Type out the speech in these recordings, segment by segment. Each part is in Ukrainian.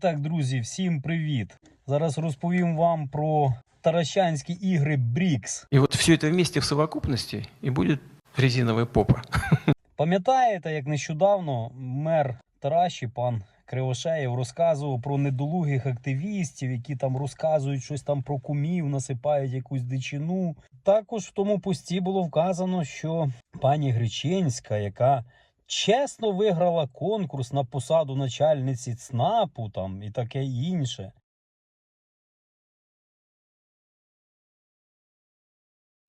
Так, друзі, всім привіт! Зараз розповім вам про таращанські ігри Брікс. И вот все это вместе в совокупности и будет резиновая попа. Пам'ятаєте, як нещодавно мер Тараші, пан Кривошеєв, розказував про недолугих активістів, які там розказують щось там про кумів, насипають якусь дичину. Також в тому пості було вказано, що пані Греченська, яка чесно виграла конкурс на посаду начальниці ЦНАПу там і таке інше.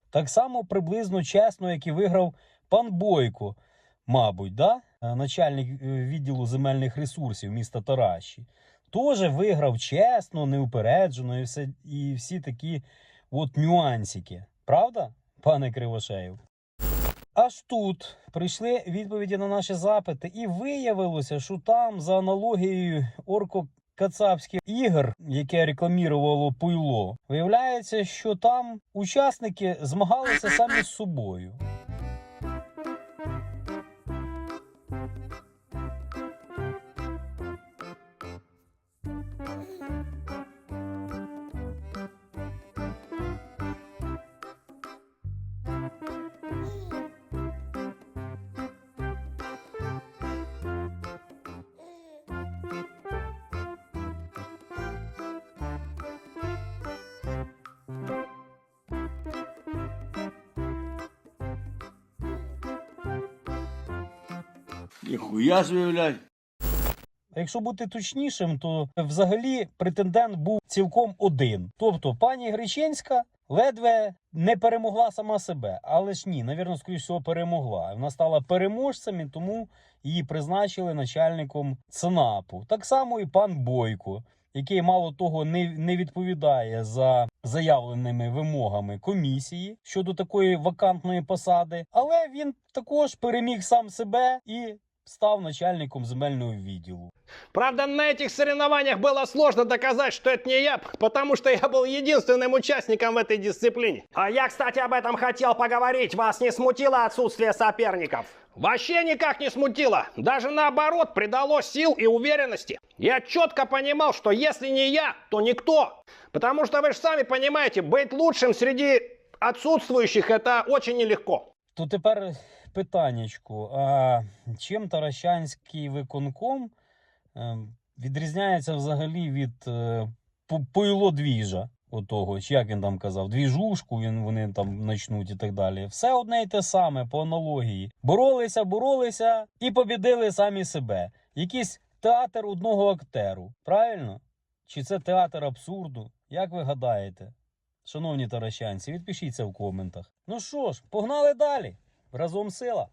Так само приблизно чесно, як і виграв пан Бойко, мабуть, да? Е, начальник е, відділу земельних ресурсів міста Тараші. Теж виграв чесно, неупереджено і, все, і всі такі от нюансики. Правда, пане Кривошеєв? Аж тут прийшли відповіді на наші запити, і виявилося, що там, за аналогією орко-кацапських ігор, яке рекламірувало Пуйло, виявляється, що там учасники змагалися самі з собою. Ніхуя блядь. Якщо бути точнішим, то взагалі претендент був цілком один. Тобто пані Греченська ледве не перемогла сама себе. Але ж ні, навірно, скоріш всього, перемогла. Вона стала переможцем, і тому її призначили начальником ЦНАПу. Так само і пан Бойко, який мало того не, не відповідає за заявленими вимогами комісії щодо такої вакантної посади, але він також переміг сам себе і став начальником земельного відділу. Правда, на этих соревнованиях было сложно доказать, что это не я, потому что я был единственным участником в этой дисциплине. А я, кстати, об этом хотел поговорить. Вас не смутило отсутствие соперников? Вообще никак не смутило. Даже наоборот, придало сил и уверенности. Я четко понимал, что если не я, то никто. Потому что вы же сами понимаете, быть лучшим среди отсутствующих это очень нелегко. То тепер питаннячку. А чим Таращанський виконком е, відрізняється взагалі від е, Пу- Отого, чи як він там казав, двіжушку він вони там начнуть і так далі. Все одне й те саме по аналогії. Боролися, боролися і побідили самі себе. Якийсь театр одного актеру. Правильно? Чи це театр абсурду? Як ви гадаєте? Шановні таращанці, відпишіться в коментах. Ну що ж, погнали далі. Разом сила.